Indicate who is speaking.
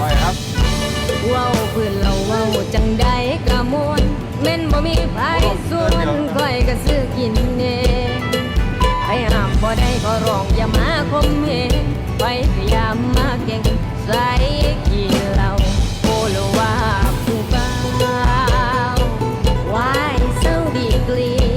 Speaker 1: ว้ครับ
Speaker 2: เว้าพื้นเราเว้าจังใดกะมวนแม่นบ่มีไผส่วนก้อยก็ซื้อกินเองไผห้ามบ่ได้ก็ร้องอย่ามาคมเหงไปพยายามมาเก่งใส่ lovely.